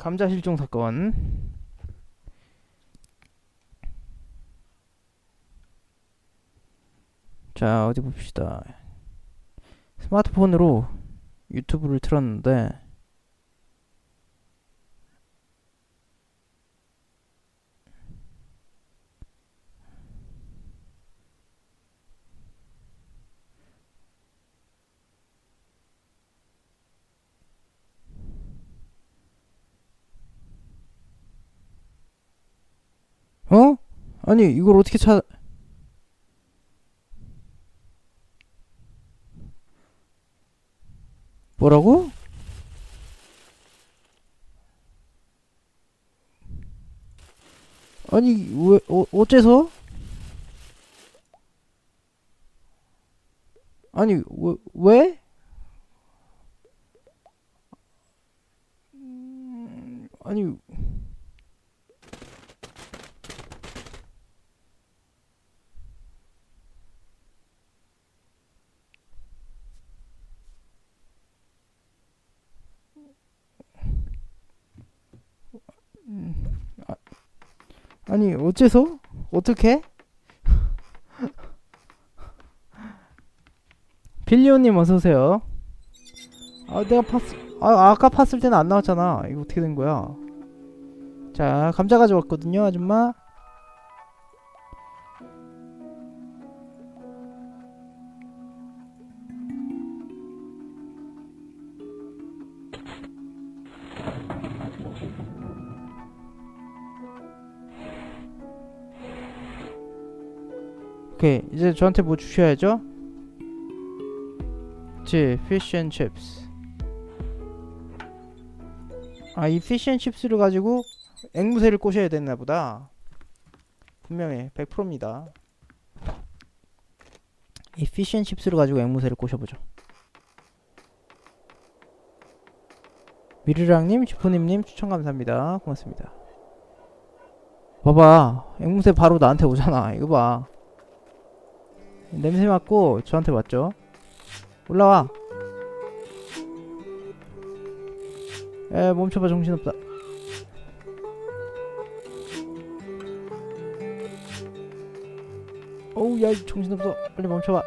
감자 실종 사건. 자, 어디 봅시다. 스마트폰으로 유튜브를 틀었는데 어? 아니 이걸 어떻게 찾 뭐라고? 아니 왜 어, 어째서? 아니 왜 왜? 음, 아니 아니 어째서? 어떻게? 빌리오님 어서 오세요. 아 내가 팠, 아 아까 팠을 때는 안 나왔잖아. 이거 어떻게 된 거야? 자 감자 가져왔거든요, 아줌마. 오케이. 이제 저한테 뭐 주셔야죠? 그치 fish and chips. 아이 fish and chips를 가지고 앵무새를 꼬셔야 됐나 보다. 분명해. 100%입니다. 이 fish and chips를 가지고 앵무새를 꼬셔보죠. 미르랑님, 지포님님 추천 감사합니다. 고맙습니다. 봐봐. 앵무새 바로 나한테 오잖아. 이거 봐 냄새 맡고 저한테 왔죠. 올라와. 에 멈춰봐 정신없다. 어우 야 정신없어. 빨리 멈춰봐.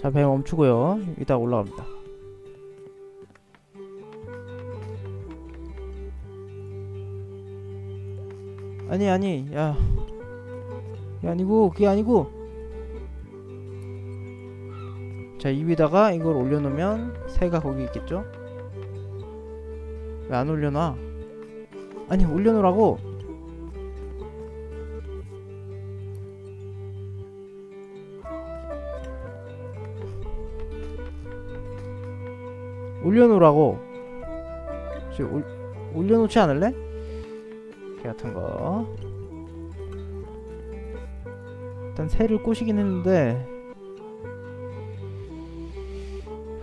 자 배 멈추고요. 이따 올라갑니다. 아니 아니 야. 그게 아니고 그게 아니고. 자이 위에다가 이걸 올려놓으면 새가 거기 있겠죠? 왜 안 올려놔? 아니 올려놓으라고. 올려놓으라고. 지금 올, 올려놓지 않을래? 개 같은 거. 일단 새를 꼬시긴 했는데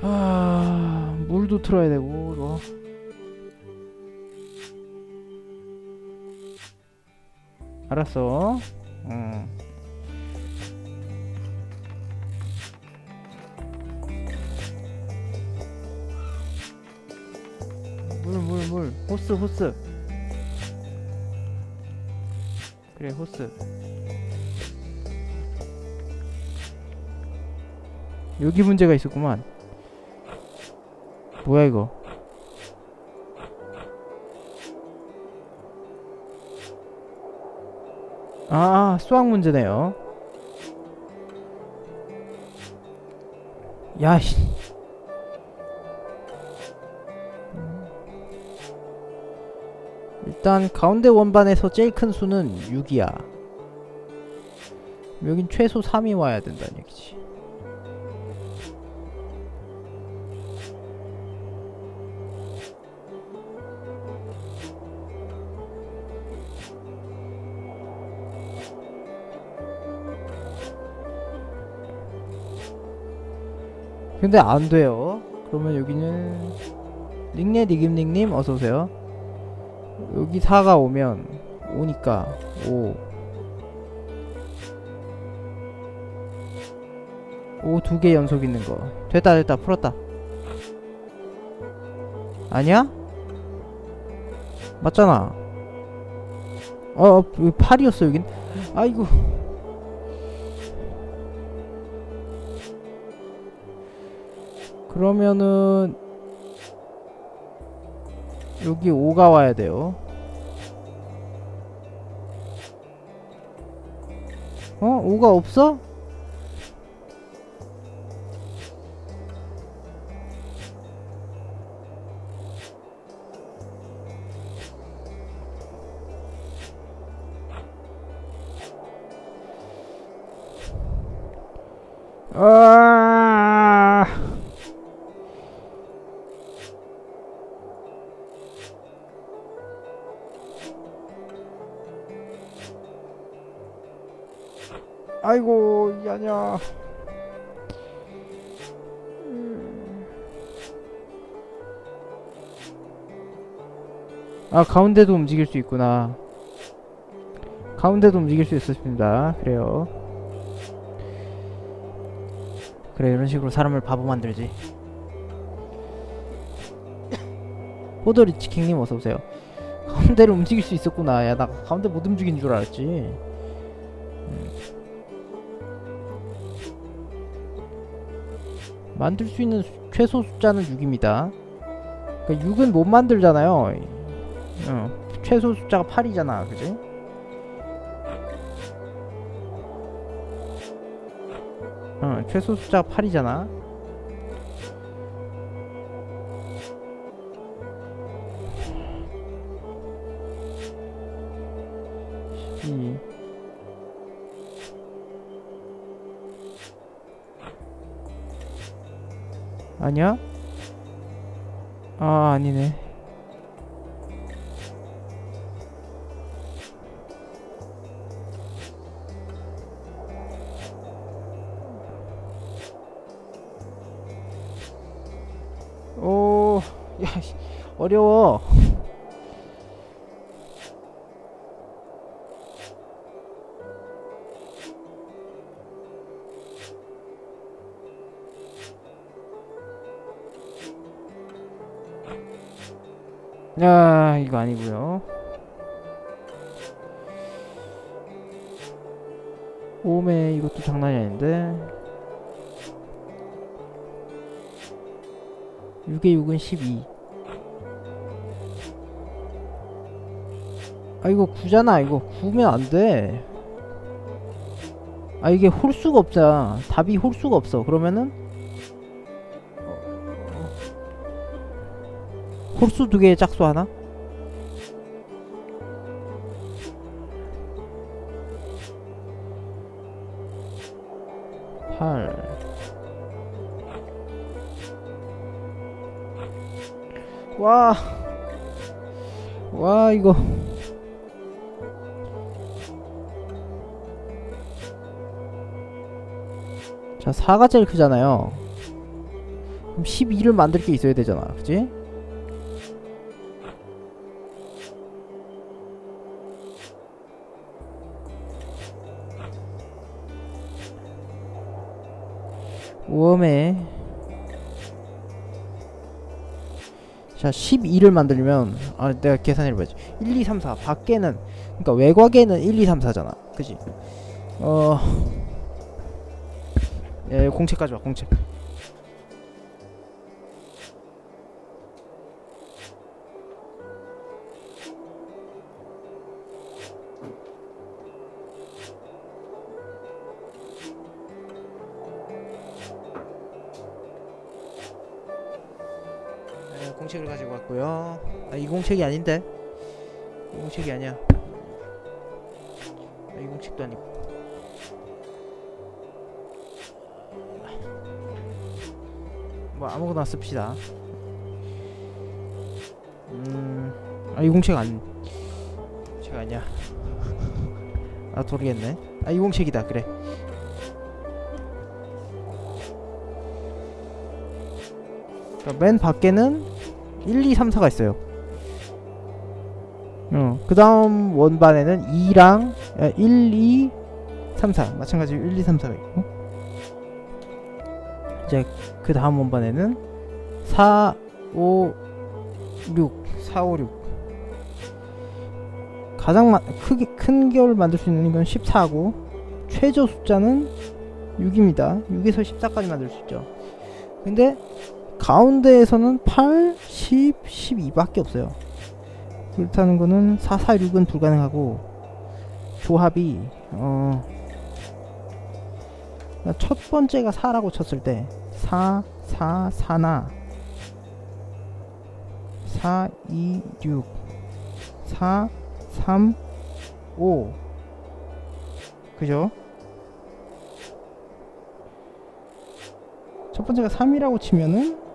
아 물도 틀어야 되고 이거. 알았어. 응 물물 물. 호스 호스 그래 호스. 여기 문제가 있었구만. 뭐야 이거? 아 수학 문제네요. 야씨 일단 가운데 원반에서 제일 큰 수는 6이야. 여긴 최소 3이 와야 된다는 얘기지. 근데 안 돼요. 그러면 여기는 닉네 니김닉님 어서 오세요. 여기 4가 오면 5니까. 5오두개 연속 있는 거. 됐다 됐다. 풀었다. 아니야? 맞잖아. 어, 어 여기 8이었어 여긴. 아이고. 그러면은 여기 5가 와야 돼요 어? 5가 없어? 아 아이고 야냐 아 가운데도 움직일 수 있구나. 가운데도 움직일 수 있었습니다. 그래요. 그래 이런 식으로 사람을 바보 만들지. 호돌이 치킨님 어서오세요. 가운데를 움직일 수 있었구나. 야 나 가운데 못 움직인 줄 알았지 만들 수 있는 수- 최소 숫자는 6입니다 그러니까 6은 못 만들잖아요 어, 최소 숫자가 8이잖아 그지? 어, 최소 숫자가 8이잖아. 아니야? 아 아니네. 오, 야, 씨, 어려워. 야, 이거 아니고요. 오메 이것도 장난이 아닌데. 6에 6은 12. 아 이거 9잖아 이거 9면 안돼 아 이게 홀수가 없잖아 답이 홀수가 없어 그러면은 홀수 두 개에 짝수 하나? 팔 와. 와, 이거. 자, 4가 제일 크잖아요. 그럼 12를 만들 게 있어야 되잖아. 그지? 웜에 자 12를 만들면 아 내가 계산해봐야지. 1 2 3 4 밖에는 그러니까 외곽에는 1 2 3 4잖아. 그지? 어 예, 공책 가져와 공책 네, 공책을 가지고 왔고요. 아, 이 공책이 아닌데. 이 공책이 아니야. 아, 이 공책도 아니고. 뭐 아무거나 씁시다. 음, 아, 이 공책 아니. 공책 아니야. 아, 모르겠네. 아, 이 공책이다. 그래. 그러니까 맨 밖에는 1, 2, 3, 4가 있어요. 어, 그 다음 원반에는 2랑 1, 2, 3, 4 마찬가지로 1, 2, 3, 4가 있고 이제 그 다음 원반에는 4, 5, 6, 4, 5, 6 가장 마, 크기 큰 결을 만들 수 있는 건 14고 최저 숫자는 6입니다. 6에서 14까지 만들 수 있죠. 근데 가운데에서는 8, 10, 12밖에 없어요. 그렇다는 거는 4, 4, 6은 불가능하고 조합이 어, 첫 번째가 4라고 쳤을 때 4, 4, 4나 4, 2, 6 4, 3, 5 그죠? 첫 번째가 3이라고 치면은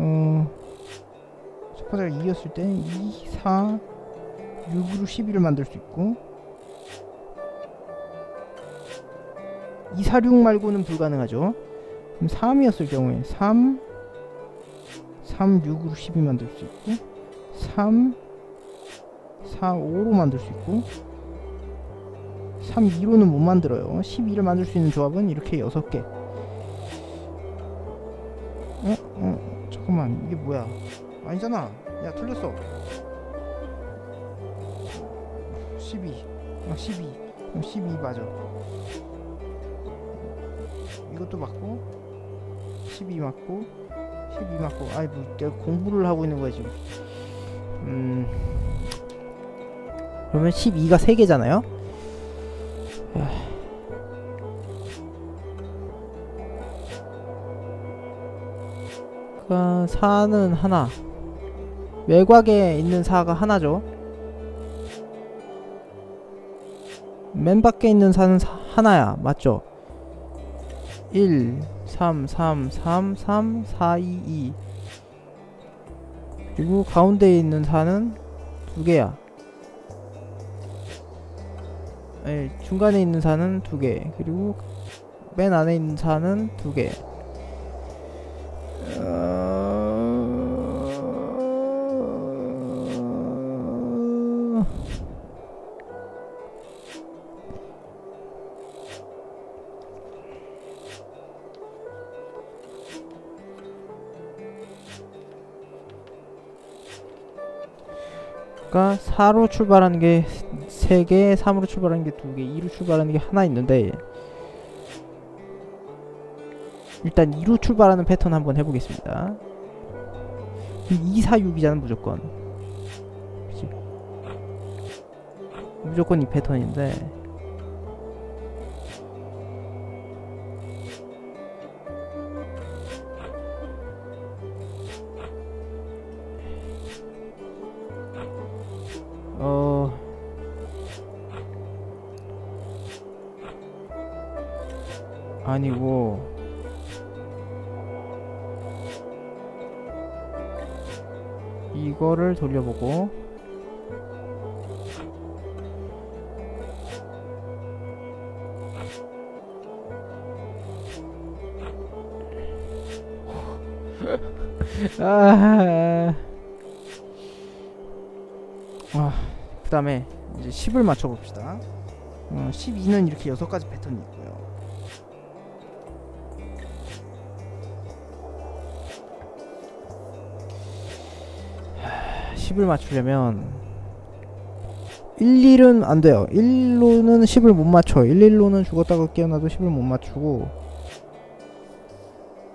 어, 첫 번째가 2였을 때 2, 4, 6으로 12를 만들 수 있고 2, 4, 6 말고는 불가능하죠. 그럼 3이었을 경우에 3, 3, 6으로 12 만들 수 있고 3, 4, 5로 만들 수 있고 3, 2로는 못 만들어요. 12를 만들 수 있는 조합은 이렇게 6개. 잠깐만 이게 뭐야? 아니잖아. 야 틀렸어. 12. 아 12. 그럼 12 맞아. 이것도 맞고 12 맞고 12 맞고 아이 뭐 내가 공부를 하고 있는 거야 지금. 음. 그러면 12가 3개잖아요. 그러니까 4는 하나. 외곽에 있는 4가 하나죠. 맨 밖에 있는 4는 사, 하나야. 맞죠? 1, 3, 3, 3, 3, 4, 2, 2. 그리고 가운데에 있는 4는 두 개야. 네, 중간에 있는 4는 두 개. 그리고 맨 안에 있는 4는 두 개. 그러니까 4로 출발하는 게 3개, 3으로 출발하는 게 2개, 2로 출발하는 게 하나 있는데 일단 2로 출발하는 패턴 한번 해보겠습니다. 2, 4, 6이잖아 무조건. 그치? 무조건 이 패턴인데 아니고 이거를 돌려보고 아, 아, 그 다음에 이제 10을 맞춰봅시다. 어, 12는 이렇게 6가지 패턴이 있고요. 10을 맞추려면 1, 1은 안 돼요. 1로는 10을 못 맞춰. 1, 1로는 죽었다가 깨어나도 10을 못 맞추고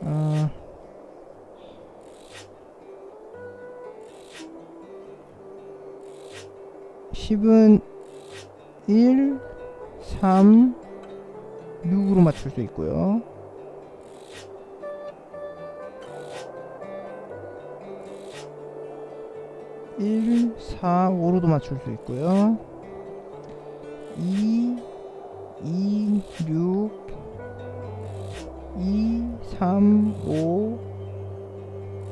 어, (10은) 1, 3, 6으로 맞출 수 있고요. 1, 4, 5로도 맞출 수 있고요. 2, 2, 6, 2, 3, 5,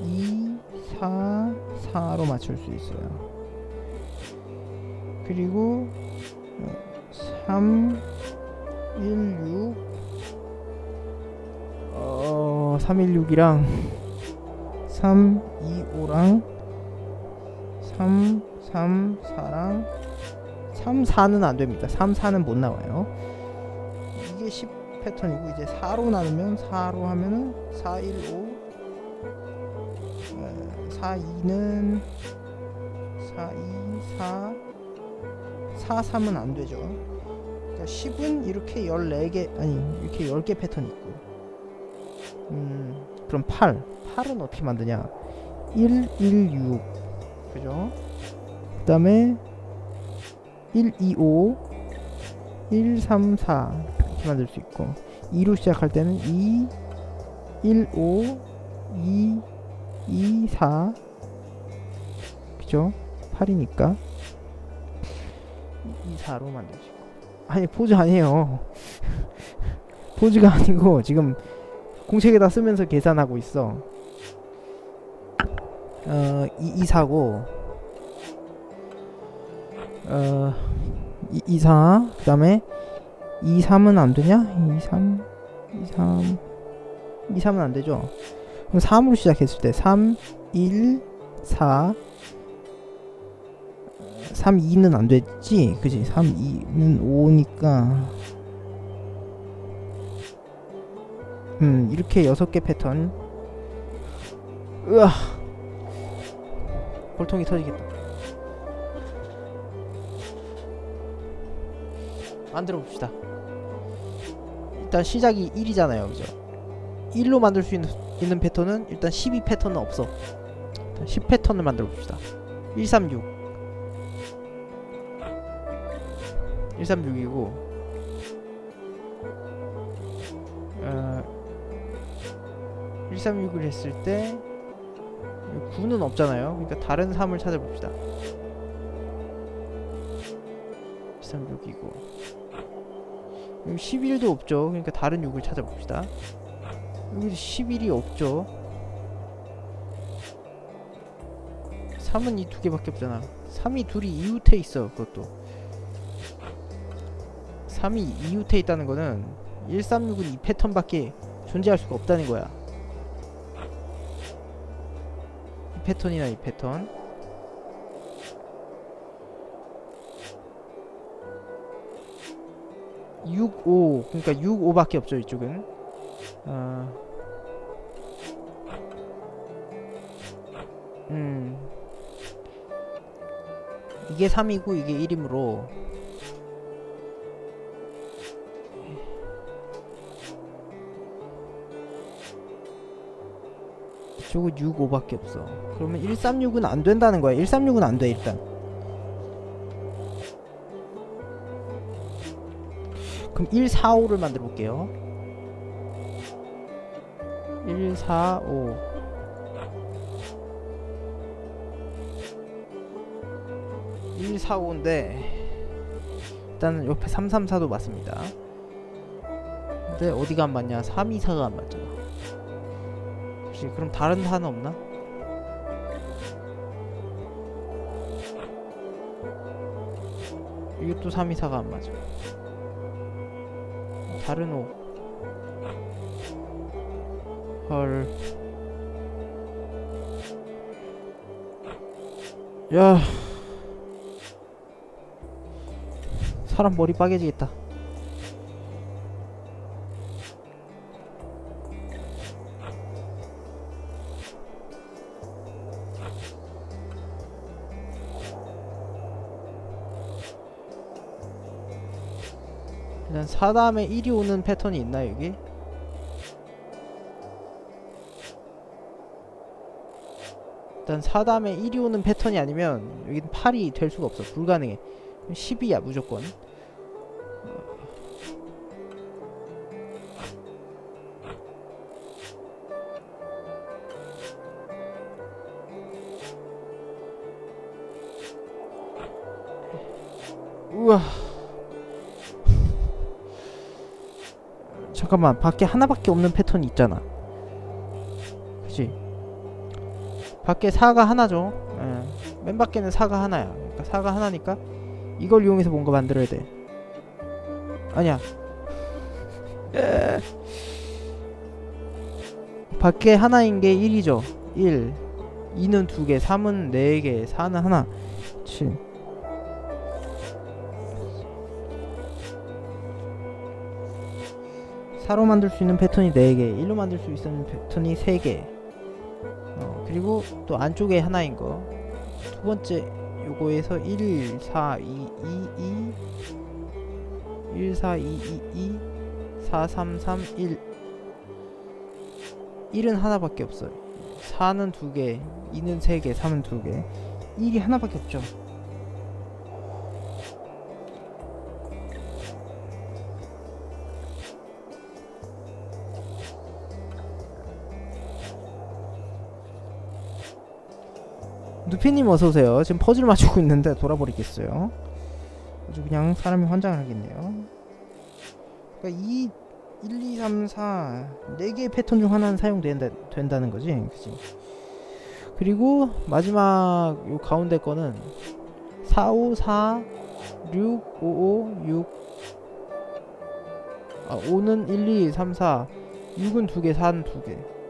2, 4, 4로 맞출 수 있어요. 그리고 3, 1, 6, 어, 3, 1, 6이랑 3, 2, 5랑 3, 3, 4랑. 3, 4는 안 됩니다. 3, 4는 못 나와요. 이게 10, 패턴이고 이제 4로 나누면 4로 하면은 4, 1, 5 어, 4, 2는 4, 2, 4 4, 3은 안 되죠. 그러니까 10은 이렇게 14개 아니 이렇게 10개 패턴이 있고. 음 그럼 8 8은 어떻게 만드냐? 1, 1, 6 그죠? 그 다음에 1, 2, 5 1, 3, 4 이렇게 만들 수 있고 2로 시작할 때는 2, 1, 5 2, 2, 4 그죠? 8이니까 2, 4로 만들 수 있고. 아니 포즈 아니에요. 포즈가 아니고 지금 공책에다 쓰면서 계산하고 있어 어 2, 2, 4고 어 2, 2, 4 그다음에 2, 3은 안 되냐? 2, 3 2, 3 2, 3은 안 되죠 그럼 3으로 시작했을 때 3, 1, 4 3, 2는 안 됐지? 그지? 3, 2는 5니까 음 이렇게 6개 패턴 으아 볼통이 터지겠다. 만들어 봅시다. 일단 시작이 1이잖아요 그죠? 1로 만들 수 있는, 있는 패턴은 일단 12 패턴은 없어. 일단 10 패턴을 만들어 봅시다. 136 136이고 어, 136을 했을 때 9는 없잖아요. 그러니까 다른 3을 찾아봅시다. 136이고. 여기 11도 없죠. 그러니까 다른 6을 찾아봅시다. 여기 11이 없죠. 3은 이 두 개밖에 없잖아. 3이 둘이 이웃에 있어 그것도. 3이 이웃에 있다는 거는 136은 이 패턴밖에 존재할 수가 없다는 거야 패턴이나 이 패턴. 육, 오. 그러니까 6, 5밖에 없죠 이쪽은. 어... 음. 이게 3이고 이게 1이므로 이쪽은 6, 5밖에 없어. 그러면 136은 안 된다는 거야. 136은 안 돼 일단. 그럼 1, 4, 5를 만들어 볼게요. 1, 4, 5 1, 4, 5인데 일단 옆에 3, 3, 4도 맞습니다. 근데 어디가 안 맞냐? 3, 2, 4가 안 맞잖아 혹시 그럼 다른 4는 없나? 이것도 3, 2, 4가 안 맞아 다른 5 헐. 야. 사람 머리 빠개지겠다. 4 다음에 1이 오는 패턴이 있나요, 여기? 일단 4 다음에 1이 오는 패턴이 아니면 여긴 8이 될 수가 없어 불가능해. 10이야 무조건. 우와 잠깐만 밖에 하나밖에 없는 패턴이 있잖아 그치 밖에 4가 하나죠. 예. 맨 밖에는 4가 하나야. 그러니까 4가 하나니까 이걸 이용해서 뭔가 만들어야 돼. 아니야. 에. 밖에 하나인 게 1이죠. 1. 2는 2개, 3은 4개, 4는 하나. 7. 4로 만들 수 있는 패턴이 4개 1로 만들 수 있는 패턴이 3개. 어, 그리고 또 안쪽에 하나인 거. 두 번째 요거에서 1 4 2 2 2 1 4 2 2 2 4 3 3 1 1은 하나밖에 없어요. 4는 2개 2는 3개 3은 2개. 1이 하나밖에 없죠 누피님 어서오세요. 지금 퍼즐 맞추고 있는데 돌아버리겠어요. 아주 그냥 사람이 환장을 하겠네요. 그러니까 이 1, 2, 3, 4 4개의 패턴 중 하나는 사용된다, 된다는 거지 그치 그리고 마지막 요 가운데 거는 4, 5, 4 6, 5, 5, 6 아, 5는 1, 2, 3, 4 6은 2개, 4는 2개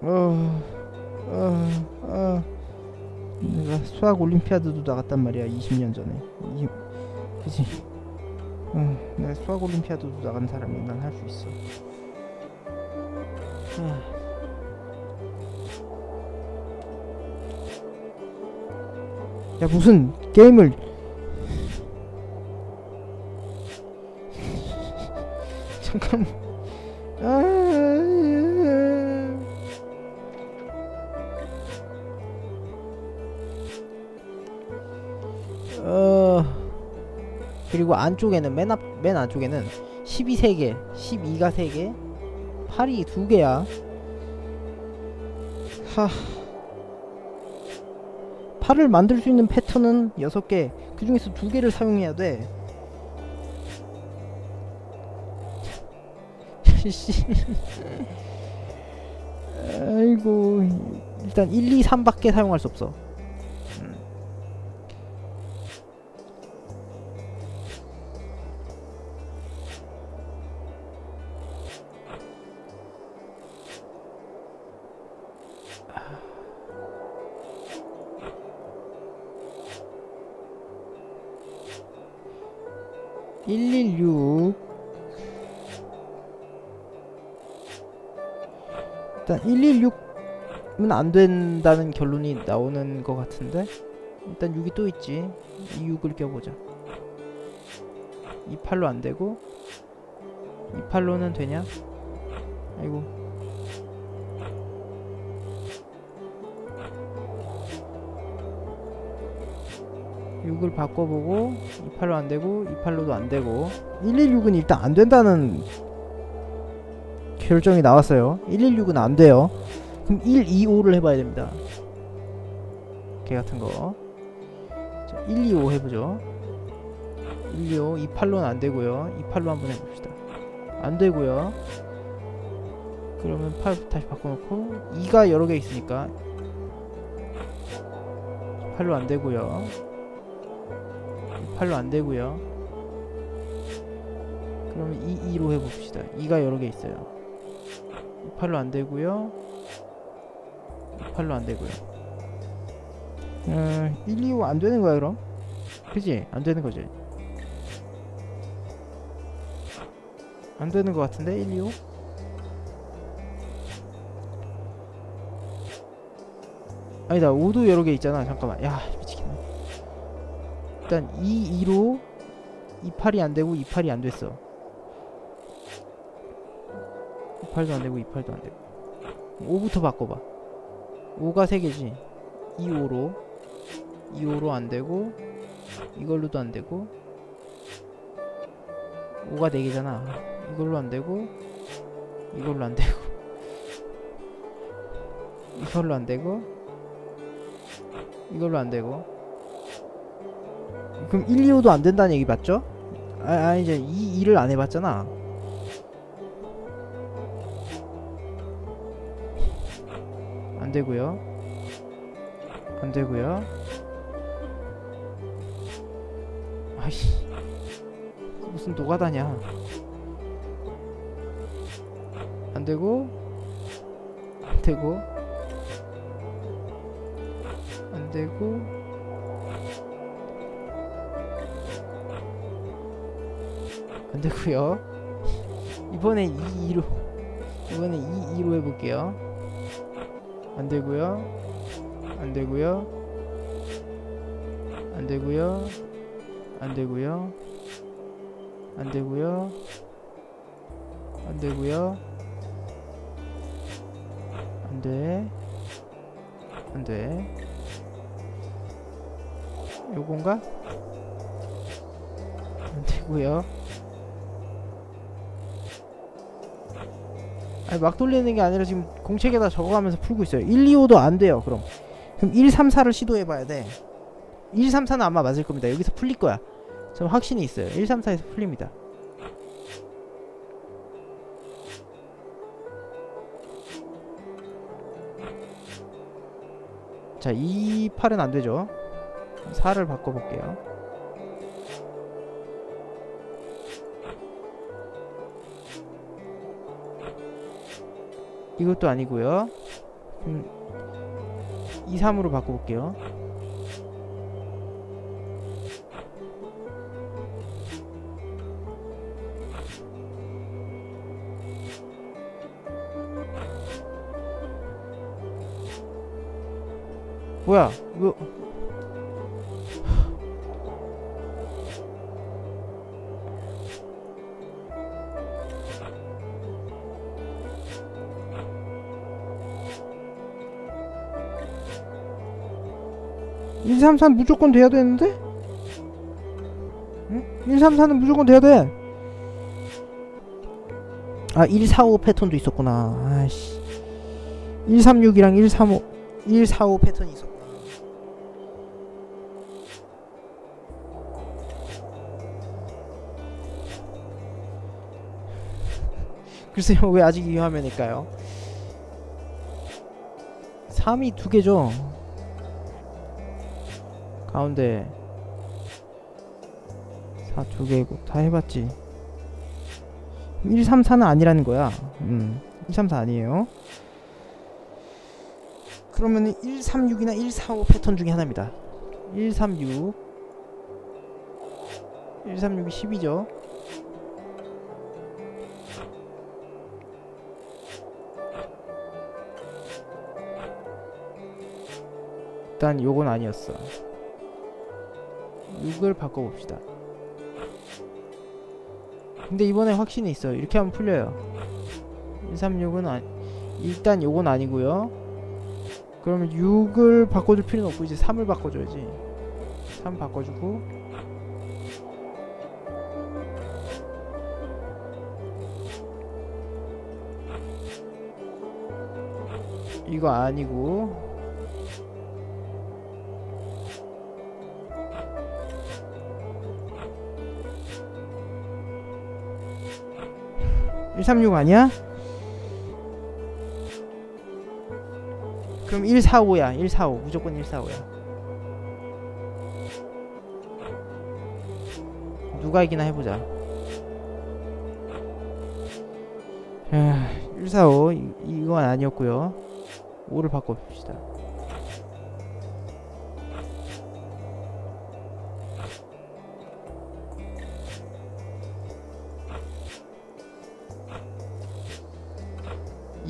어, 어, 어. 내가 수학 올림피아드도 나갔단 말이야 20년 전에 이, 그지 어, 내가 수학 올림피아드도 나간 사람이 난 할 수 있어 아. 야 무슨 게임을 잠깐 그리고 안쪽에는 맨 앞 맨 안쪽에는 12 3개, 12가 3개, 8이 2개야. 하. 8을 만들 수 있는 패턴은 6개. 그 중에서 2개를 사용해야 돼. 씨. 아이고. 일단 1, 2, 3밖에 사용할 수 없어. (116) 일단 (116은) 안 된다는 결론이 나오는 것 같은데 일단 6이 또 있지. 이 6을 껴보자. 28로 안 되고 28로는 되냐? 아이고 육을 바꿔보고 28로 안 되고 28로도 안 되고. 116은 일단 안 된다는 결정이 나왔어요. 116은 안 돼요. 그럼 125를 해봐야 됩니다. 개 같은 거. 자, 125 해보죠. 125 28로는 안 되고요. 28로 한번 해봅시다. 안 되고요. 그러면 8 다시 바꿔놓고 2가 여러 개 있으니까 8로 안 되고요 8로 안 되고요. 그러면 2, 2로 해봅시다. 2가 여러 개 있어요. 8로 안 되고요. 8로 안 되고요. 어, 1, 2, 5안 되는 거야 그럼? 그지? 안 되는 거지? 안 되는 거 같은데 1, 2, 5? 아니다 5도 여러 개 있잖아 잠깐만 야 일단 2, 2로 28이 안 되고 28이 안 됐어. 28도 안 되고 28도 안 되고. 5부터 바꿔봐. 5가 3개지. 2, 5로. 2, 5로 안 되고. 이걸로도 안 되고. 5가 4개잖아. 이걸로 안 되고. 이걸로 안 되고. 이걸로 안 되고. 이걸로 안 되고. 그럼 1, 2, 5도 안 된다는 얘기 맞죠? 아, 아 이제 2, 2를 안 해봤잖아. 안 되고요. 안 되고요. 아이씨. 무슨 노가다냐. 안 되고. 안 되고. 안 되고. 안 되고요. 이번에 2, 2로 이번에 2, 2로 해볼게요. 안 되고요. 안 되고요. 안 되고요. 안 되고요. 안 되고요. 안 되고요. 안 돼. 안 돼. 요건가? 안 되고요. 아니 막 돌리는 게 아니라 지금 공책에다 적어가면서 풀고 있어요. 1, 2, 5도 안 돼요. 그럼 그럼 1, 3, 4를 시도해 봐야 돼. 1, 3, 4는 아마 맞을 겁니다. 여기서 풀릴 거야. 저 확신이 있어요. 1, 3, 4에서 풀립니다. 자, 이 팔은 안 되죠. 4를 바꿔 볼게요. 이것도 아니고요. 음, 2, 3으로 바꿔 볼게요. 뭐야? 이거 1, 3, 4 무조건 돼야 되는데? 응? 1, 3, 4는 무조건 돼야 돼. 아, 1, 4, 5 패턴도 있었구나. 아이씨. 1, 3, 6이랑 1, 3, 5, 1, 4, 5 패턴이 있었구나. 글쎄요, 왜 아직 이 화면일까요? 3이 두 개죠. 가운데 4 두 개고 다 해봤지. 1, 3, 4는 아니라는 거야. 음, 1, 3, 4 아니에요. 그러면은 1, 3, 6이나 1, 4, 5 패턴 중에 하나입니다. 1, 3, 6 1, 3, 6이 10이죠. 일단 요건 아니었어 6을 바꿔봅시다. 근데 이번에 확신이 있어요. 이렇게 하면 풀려요. 136은 아, 일단 요건 아니고요. 그러면 6을 바꿔줄 필요는 없고 이제 3을 바꿔줘야지. 3 바꿔주고 이거 아니고 136 아니야? 그럼 145야. 145. 무조건 145야. 누가 이기나 해보자. 아, 145. 이, 이건 아니었고요 5를 바꿔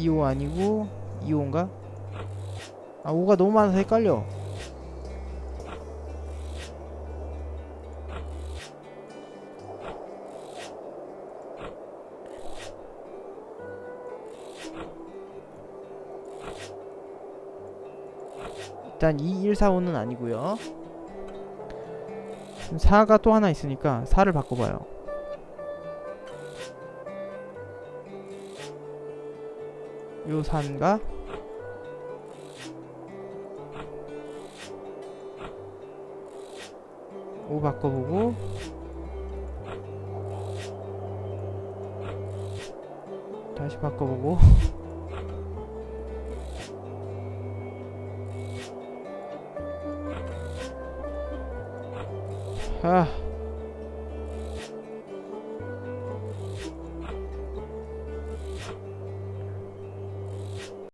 봅시다. 이5 아니고 2호인가? 아 5가 너무 많아서 헷갈려 일단 2, 1, 4, 5는 아니고요 4가 또 하나 있으니까 4를 바꿔봐요 요 산가? 오 바꿔보고 다시 바꿔보고 아